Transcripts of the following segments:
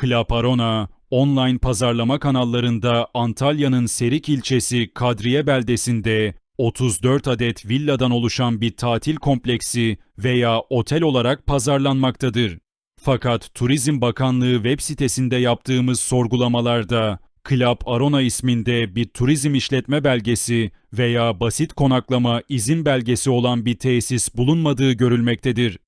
Club Arona, online pazarlama kanallarında Antalya'nın Serik ilçesi Kadriye beldesinde 34 adet villadan oluşan bir tatil kompleksi veya otel olarak pazarlanmaktadır. Fakat Turizm Bakanlığı web sitesinde yaptığımız sorgulamalarda Club Arona isminde bir turizm işletme belgesi veya basit konaklama izin belgesi olan bir tesis bulunmadığı görülmektedir.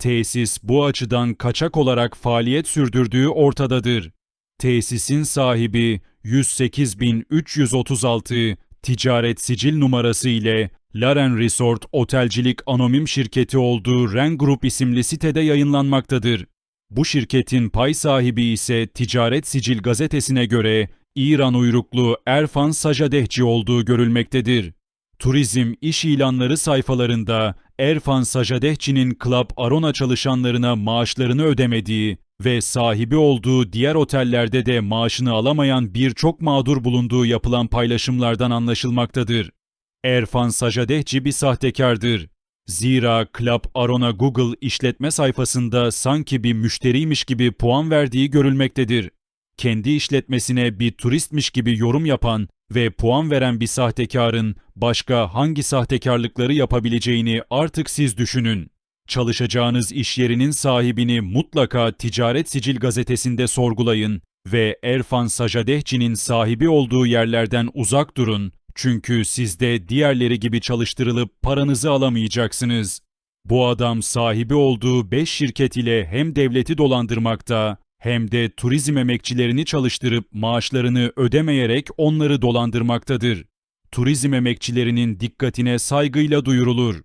Tesis bu açıdan kaçak olarak faaliyet sürdürdüğü ortadadır. Tesisin sahibi 108.336 ticaret sicil numarası ile Laren Resort Otelcilik Anonim Şirketi olduğu Ren Group isimli sitede yayınlanmaktadır. Bu şirketin pay sahibi ise Ticaret Sicil gazetesine göre İran uyruklu Erfan Sajadehci olduğu görülmektedir. Turizm iş ilanları sayfalarında Erfan Sajadehci'nin Club Arona çalışanlarına maaşlarını ödemediği ve sahibi olduğu diğer otellerde de maaşını alamayan birçok mağdur bulunduğu yapılan paylaşımlardan anlaşılmaktadır. Erfan Sajadehci bir sahtekardır. Zira Club Arona Google işletme sayfasında sanki bir müşteriymiş gibi puan verdiği görülmektedir. Kendi işletmesine bir turistmiş gibi yorum yapan ve puan veren bir sahtekarın başka hangi sahtekarlıkları yapabileceğini artık siz düşünün. Çalışacağınız iş yerinin sahibini mutlaka Ticaret Sicil gazetesinde sorgulayın ve Erfan Sajadehci'nin sahibi olduğu yerlerden uzak durun. Çünkü siz de diğerleri gibi çalıştırılıp paranızı alamayacaksınız. Bu adam sahibi olduğu 5 şirket ile hem devleti dolandırmakta hem de turizm emekçilerini çalıştırıp maaşlarını ödemeyerek onları dolandırmaktadır. Turizm emekçilerinin dikkatine saygıyla duyurulur.